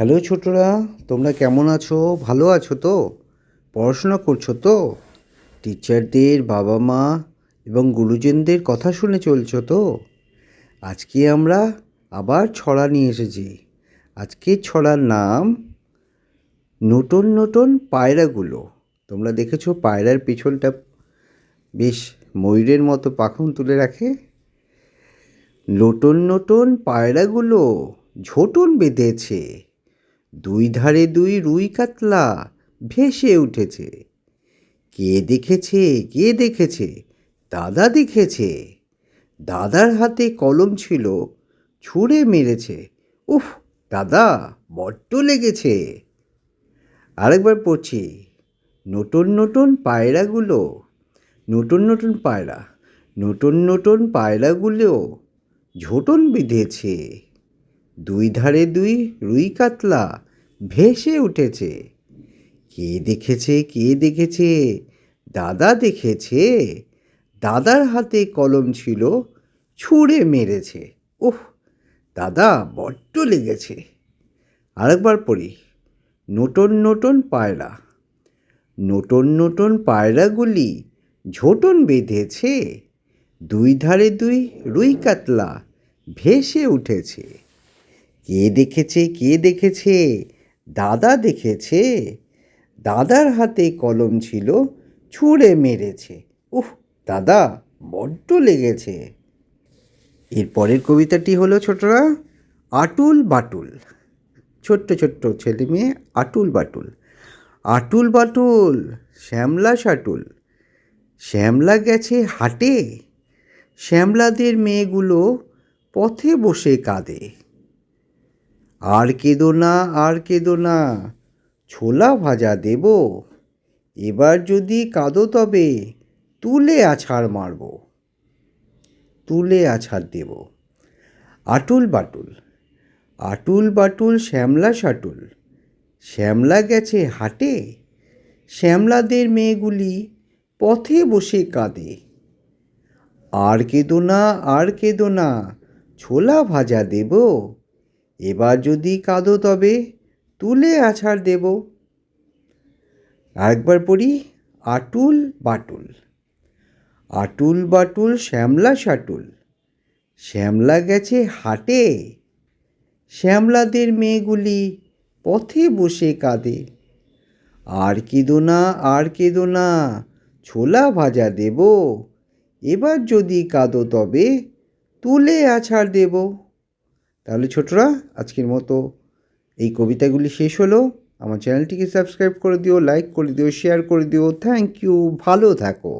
Hello ছোটরা, তোমরা কেমন আছো? ভালো আছো তো? পড়াশোনা করছ তো? টিচারদের বাবা মা এবং গুরুজনদের কথা শুনে চলছো তো? আজকে আমরা আবার ছড়া নিয়ে এসেছি। আজকে ছড়ার নাম নতুন নতুন পায়রাগুলো। তোমরা দেখেছ পায়রার পিছনটা বেশ ময়ূরের মতো পাখন তুলে রাখে? নতুন নতুন পায়রাগুলো ঝোটন বেঁধেছে। দুই ধারে দুই রুই কাতলা ভেসে উঠেছে। কে দেখেছে কে দেখেছে, দাদা দেখেছে। দাদার হাতে কলম ছিল, ছুঁড়ে মেরেছে। উফ, দাদা, বড্ড লেগেছে। আরেকবার পড়ছি। নতুন নতুন পায়রাগুলো, নতুন নতুন পায়রা, নতুন নতুন পায়রাগুলো ঝোটন বেঁধেছে। দুই ধারে দুই রুই কাতলা ভেসে উঠেছে। কে দেখেছে কে দেখেছে? দাদা দেখেছে। দাদার হাতে কলম ছিল, ছুঁড়ে মেরেছে। ওহ, দাদা বড্ড লেগেছে। আরেকবার পড়ি। নতুন নতুন পায়রা। নতুন নতুন পায়রাগুলি ঝোটন বেঁধেছে। দুই ধারে দুই রুই কাতলা ভেসে উঠেছে। কে দেখেছে কে দেখেছে? দাদা দেখেছে। দাদার হাতে কলম ছিল, ছুঁড়ে মেরেছে। উহ, দাদা, বড্ড লেগেছে। এর পরের কবিতাটি হলো, ছোটরা, আটুল বাটুল। ছোট্ট ছোট্ট ছেলে মেয়ে, আটুল বাটুল। আটুল বাটুল, শ্যামলা সাটুল শ্যামলা গেছে হাটে। শ্যামলাদের মেয়েগুলো পথে বসে কাঁদে। আর কেঁদো না, আর কেঁদো না। ছোলা ভাজা দেব। এবার যদি কাঁদো তবে তুলে আছাড় মারব। তুলে আছাড় দেব। আটুল বাটুল আটুল বাটুল, শ্যামলা সাটুল শ্যামলা গেছে হাটে। শ্যামলাদের মেয়েগুলি পথে বসে কাঁদে। আর কেঁদো না, আর কেঁদো না, ছোলা ভাজা দেব। এবার যদি কাঁদো তবে তুলে আছাড় দেব। আরেকবার পড়ি, আটুল বাটুল। আটুল বাটুল, শ্যামলা শাটুল। শ্যামলা গেছে হাটে। শ্যামলাদের মেয়েগুলি পথে বসে কাঁদে। আর কেঁদো না, আর কেঁদো না, ছোলা ভাজা দেব। এবার যদি কাঁদো তবে তুলে আছাড় দেব। তাহলে ছোটরা, আজকের মতো এই কবিতাগুলি শেষ হলো। আমার চ্যানেলটিকে সাবস্ক্রাইব করে দিও লাইক করে দিও শেয়ার করে দিও। থ্যাংক ইউ ভালো থাকো।